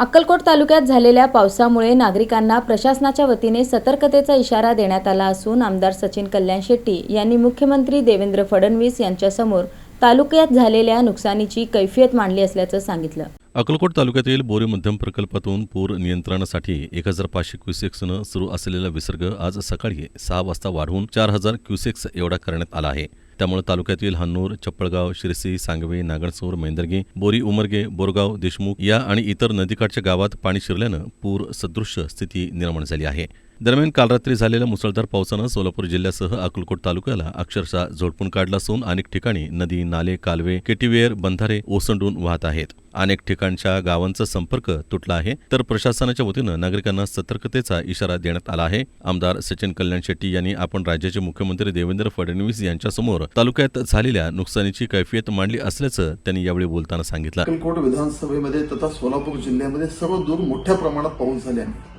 अक्कलकोट तालुक्यात झालेल्या पावसामुळे नागरिकांना प्रशासनाच्या वतीने सतर्कतेचा इशारा देण्यात आला असून आमदार सचिन कल्याण शेट्टी यांनी मुख्यमंत्री देवेंद्र फडणवीस यांच्यासमोर तालुक्यात झालेल्या नुकसानीची कैफियत मांडली असल्याचं सांगितलं. अक्कलकोट तालुक्यातील बोरी मध्यम प्रकल्पातून पूर नियंत्रणासाठी एक हजार पाचशे क्युसेक्सनं सुरू असलेला विसर्ग आज सकाळी सहा वाजता वाढवून चार हजार क्युसेक्स एवढा करण्यात आला आहे. त्यामुळे तालुक्यातील हन्नूर चप्पळगाव शिरसी सांगवे नागणसूर मेंदर्गे बोरी उमरगे बोरगाव देशमुख या आणि इतर नदीकाठच्या गावात पाणी शिरल्यानं पूर सदृश्य स्थिती निर्माण झाली आहे. दरम्यान काल रात्री झालेल्या मुसळधार पावसानं सोलापूर जिल्ह्यासह अक्कलकोट तालुक्याला अक्षरशः झोडपून काढला असून अनेक ठिकाणी नदी नाले कालवे केटीवेअर बंधारे ओसंडून वाहत आहेत. अनेक ठिकाणच्या गावांचा संपर्क तुटला आहे तर प्रशासनाच्या वतीनं नागरिकांना सतर्कतेचा इशारा देण्यात आला आहे. आमदार सचिन कल्याण शेट्टी यांनी आपण राज्याचे मुख्यमंत्री देवेंद्र फडणवीस यांच्यासमोर तालुक्यात झालेल्या नुकसानीची कैफियत मांडली असल्याचं त्यांनी यावेळी बोलताना सांगितलं. अक्कलकोट विधानसभेमध्ये तथा सोलापूर जिल्ह्यामध्ये सर्व दूर मोठ्या प्रमाणात पाऊस झाल्याने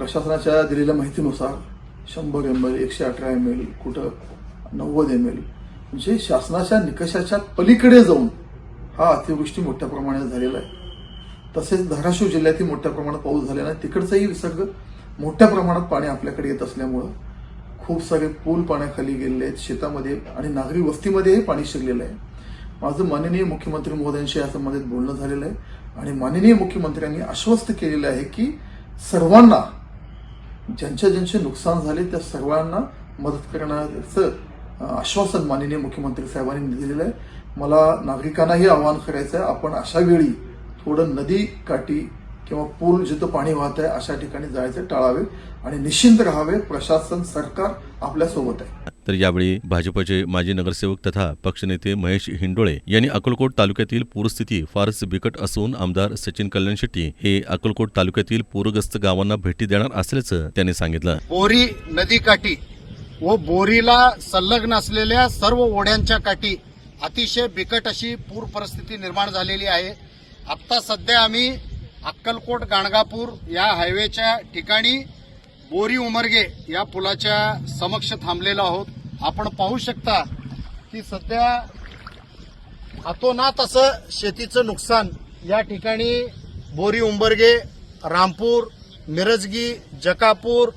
प्रशासनाच्या दिलेल्या माहितीनुसार शंभर एम एल एकशे अठरा एम एल कुठं नव्वद एम एल म्हणजे शासनाच्या निकषाच्या पलीकडे जाऊन हा अतिवृष्टी मोठ्या प्रमाणात झालेला आहे. तसेच धाराशिव जिल्ह्यातही मोठ्या प्रमाणात पाऊस झाल्याने तिकडचाही विसर्ग मोठ्या प्रमाणात पाणी आपल्याकडे येत असल्यामुळं खूप सारे पूल पाण्याखाली गेलेले आहेत शेतामध्ये आणि नागरी वस्तीमध्येही पाणी शिरलेलं आहे. माझं माननीय मुख्यमंत्री महोदयांशी या संबंधित बोलणं झालेलं आहे आणि माननीय मुख्यमंत्र्यांनी आश्वस्त केलेलं आहे की सर्वांना ज्यांचे ज्यांचे नुकसान झाले त्या सर्वांना मदत करण्याचं आश्वासन माननीय मुख्यमंत्री साहेबांनी दिलेलं आहे. मला नागरिकांनाही आवाहन करायचं आहे आपण अशा वेळी थोडं नदी काठी किंवा पूल जिथं पाणी वाहत आहे अशा ठिकाणी जायचे टाळावे आणि निश्चिंत राहावे. प्रशासन सरकार आपल्यासोबत आहे. तर यावेळी भाजपचे माजी नगरसेवक तथा पक्षनेते महेश हिंडोळे यांनी अकोलकोट तालुक्यातील पूरस्थिती फारच बिकट असून आमदार सचिन कल्याण शेट्टी हे अकोलकोट तालुक्यातील पूरग्रस्त गावांना भेटी देणार असल्याचं त्यांनी सांगितलं. बोरी नदीकाठी व बोरीला संलग्न असलेल्या सर्व ओढ्यांच्या काठी अतिशय बिकट अशी पूर परिस्थिती निर्माण झालेली आहे. आत्ता सध्या आम्ही अक्कलकोट गाणगापूर या हायवेच्या ठिकाणी बोरी उमरगे या पुलाच्या समक्ष थांबलेलो आहोत. आपण पाहू शकता की सध्या हातोनात असं शेतीचं नुकसान या ठिकाणी बोरी उंबरगे रामपूर मिरजगी जकापूर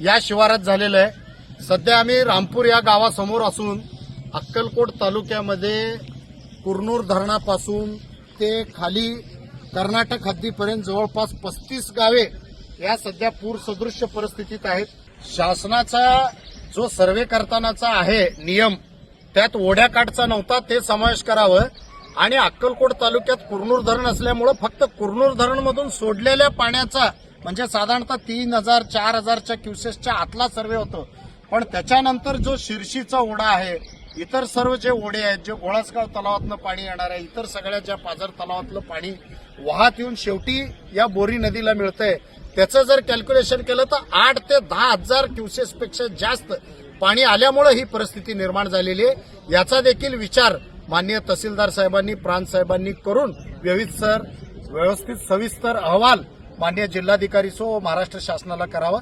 या शिवारात झालेलं आहे. सध्या आम्ही रामपूर या गावासमोर असून अक्कलकोट तालुक्यामध्ये कुरनूर धरणापासून ते खाली कर्नाटक हद्दीपर्यंत जवळपास पस्तीस गावे या सध्या पूर सदृश्य परिस्थितीत आहेत. शासनाचा जो सर्वे करतानाचा आहे नियम त्यात ओढ्याकाठचा नव्हता ते समावेश करावं. आणि अक्कलकोट तालुक्यात कुरनूर धरण असल्यामुळं फक्त कुरनूर धरणमधून सोडलेल्या पाण्याचा म्हणजे साधारणतः तीन हजार चार हजारच्या क्युसेसच्या आतला सर्वे होतो. पण त्याच्यानंतर जो शिरशीचा ओढा आहे इतर सर्व जे ओढे आहेत जे गोळासगाव तलावातनं पाणी येणार आहे इतर सगळ्या ज्या पाझर तलावातलं पाणी वाहत येऊन शेवटी या बोरी नदीला मिळतंय त्याचं जर कॅल्क्युलेशन केलं तर आठ ते दहा हजार क्युसेसपेक्षा जास्त पाणी आल्यामुळे ही परिस्थिती निर्माण झालेली आहे. याचा देखील विचार माननीय तहसीलदार साहेबांनी प्रांत साहेबांनी करून सर व्यवस्थित सविस्तर अहवाल माननीय जिल्हाधिकारी सो महाराष्ट्र शासनाला करावा.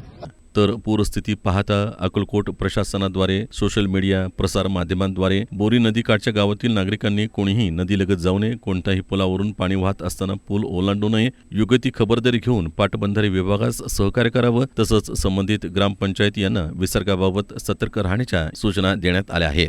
तर पूरस्थिती पाहता अक्कलकोट प्रशासनाद्वारे सोशल मीडिया प्रसार माध्यमांद्वारे बोरी नदीकाठच्या गावातील नागरिकांनी कोणीही नदीलगत जाऊ नये कोणत्याही पुलावरून पाणी वाहत असताना पूल ओलांडू नये योग्य ती खबरदारी घेऊन पाटबंधारे विभागास सहकार्य करावं तसंच संबंधित ग्रामपंचायत यांना विसर्गाबाबत सतर्क राहण्याच्या सूचना देण्यात आल्या आहेत.